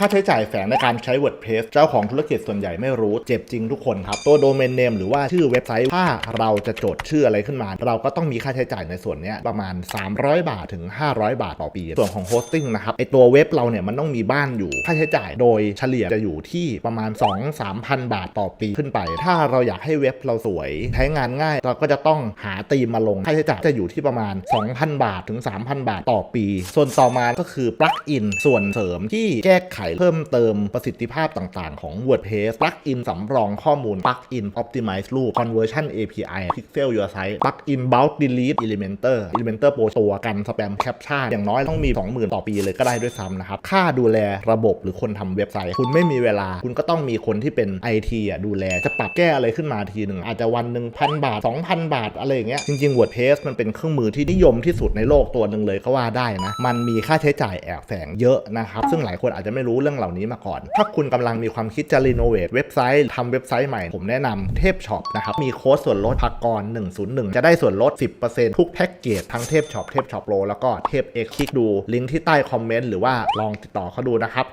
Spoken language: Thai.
ค่าใช้จ่ายแฝงในการใช้ WordPress เจ้าของธุรกิจส่วนใหญ่ไม่รู้เจ็บจริงทุกคนครับ ตัวโดเมนเนมหรือว่าชื่อเว็บไซต์ ถ้าเราจะจดชื่ออะไรขึ้นมา เราก็ต้องมีค่าใช้จ่ายในส่วนนี้ประมาณ 300 บาทถึง 500 บาทต่อปี ส่วนของโฮสติ้งนะครับไอตัวเว็บเราเนี่ยมันต้องมีบ้านอยู่ ค่าใช้จ่ายโดยเฉลี่ยจะอยู่ที่ประมาณ 2-3,000 บาทต่อปีขึ้นไป ถ้าเราอยากให้เว็บเราสวยใช้งานง่าย เราก็จะต้องหาธีมมาลงค่าใช้จ่ายจะอยู่ที่ประมาณ 2,000 บาทถึง 3,000 บาทต่อปี ส่วนต่อมาก็คือปลั๊กอินส่วนเสริมที่แก้ไขเพิ่มเติมประสิทธิภาพต่างๆ ของ WordPress ปลั๊กอินสำรองข้อมูลปลั๊กอิน Optimize รูป Conversion API Pixel Your Site ปลั๊กอิน Bulk Delete Elementor Elementor Pro ตัวกันสแปมแคปชั่นอย่างน้อยต้องมี 20,000 ต่อปีเลยก็ได้ด้วยซ้ำนะครับ ค่าดูแลระบบหรือคนทำเว็บไซต์ คุณไม่มีเวลา คุณก็ต้องมีคนที่เป็น IT อะดูแลจะปรับแก้อะไรขึ้นมาทีหนึ่งอาจจะวันหนึ่งพันบาท 2,000 บาท อะไรอย่างเงี้ยจริงๆ WordPress มันเป็นเครื่องมือที่นิยมที่สุดในโลกตัวหนึ่งเลยก็ว่าได้นะมันมีค่าใช้จ่ายแอบแฝงเยอะนะครับซึ่งหลายคนอาจจะไม่รู้เรื่องเหล่านี้มาก่อน ถ้าคุณกำลังมีความคิดจะรีโนเวทเว็บไซต์ทำเว็บไซต์ใหม่ ผมแนะนำเทพช็อปนะครับมีโค้ดส่วนลดพักกร 101 จะได้ส่วนลด 10%ทุกแพ็กเกจทั้งเทพช็อปเทพช็อปโปรแล้วก็เทพเอ็กคลิกดูลิงก์ที่ใต้คอมเมนต์หรือว่าลองติดต่อเขาดูนะครับ